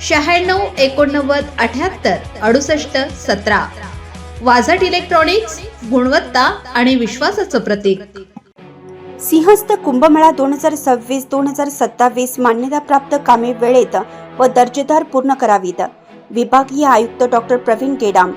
शहाण्णव एकोणनव्वद अठ्याहत्तर अडुसष्ट सतरा. वाझट इलेक्ट्रॉनिक्स गुणवत्ता आणि विश्वासाचं प्रतीक. सिंहस्थ कुंभमेळा दोन हजार सव्वीस दोन हजार सत्तावीस मान्यताप्राप्त कामे वेळेत व दर्जेदार पूर्ण करावीत. विभागीय आयुक्त डॉक्टर प्रवीण गेडाम.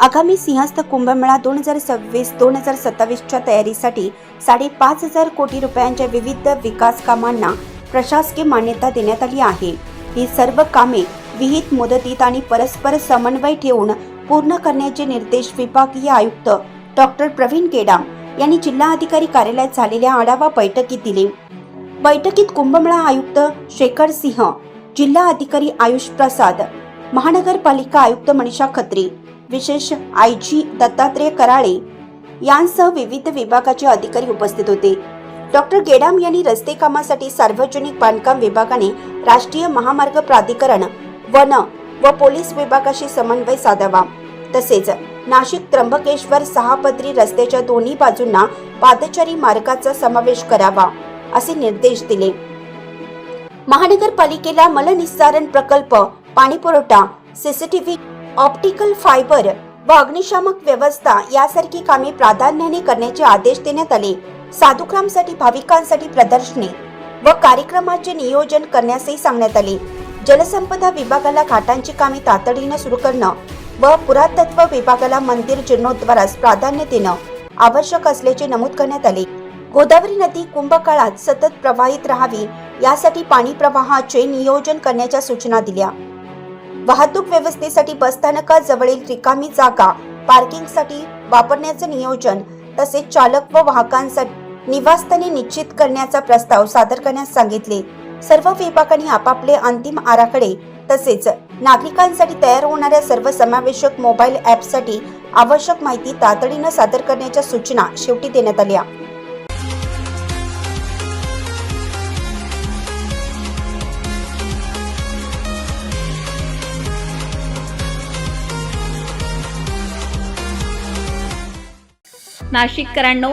आगामी सिंहस्थ कुंभमेळा दोन हजार सव्वीस दोन हजार सत्तावीसच्या तयारीसाठी साडेपाच हजार कोटी रुपयांच्या विविध विकास कामांना प्रशासकीय मान्यता देण्यात आली आहे. ही सर्व कामे विहित मुदतीत आणि परस्पर समन्वय ठेवून पूर्ण करण्याचे निर्देश विभागीय आयुक्त डॉक्टर प्रवीण केडाम यांनी जिल्हाधिकारी कार्यालयात झालेल्या आढावा बैठकीत दिले. बैठकीत कुंभमेळा आयुक्त शेखर सिंह जिल्हा अधिकारी आयुष प्रसाद महानगरपालिका आयुक्त मनीषा खत्री विशेष आय जी दत्तात्रेय कराळे यांसह विविध विभागाचे अधिकारी उपस्थित होते. डॉक्टर गेडाम यांनी रस्ते कामासाठी सार्वजनिक बांधकाम विभागाने राष्ट्रीय महामार्ग प्राधिकरण वन व पोलीस विभागाशी समन्वय साधावा. तसेच नाशिक त्र्यंबकेश्वर सहापदरी रस्त्याच्या दोन्ही बाजूंना पादचारी मार्गाचा समावेश करावा असे निर्देश दिले. महानगरपालिकेला मलनिस्सारण प्रकल्प पाणीपुरवठा सीसीटीव्ही ऑप्टिकल फायबर व अग्निशामक व्यवस्था यासारखी कामे प्राधान्याने करण्याचे आदेश देण्यात आले. साधुग्रामसाठी भाविकांसाठी प्रदर्शने व कार्यक्रमाचे नियोजन करण्यासही सांगण्यात आले. जलसंपदा विभागाला घाटांची कामे तातडीनं सुरू करणं व पुरातत्व विभागाला मंदिर जीर्णोद्वारास प्राधान्य देणं आवश्यक असल्याचे नमूद करण्यात आले. गोदावरी नदी कुंभकाळात सतत प्रवाहित राहावी यासाठी पाणी प्रवाहाचे नियोजन करण्याच्या सूचना दिल्या. वाहतूक व्यवस्थेसाठी बसस्थानकाजवळील रिकामी जागा पार्किंगसाठी वापरण्याचं नियोजन तसेच चालक व वाहकांसाठी निवासस्थाने निश्चित करण्याचा प्रस्ताव सादर करण्यास सांगितले. सर्व विभागांनी आपापले अंतिम आराखडे तसेच नागरिकांसाठी तयार होणाऱ्या सर्व समावेशक मोबाईल ॲपसाठी आवश्यक माहिती तातडीनं सादर करण्याच्या सूचना शेवटी देण्यात आल्या. नाशिककरांनो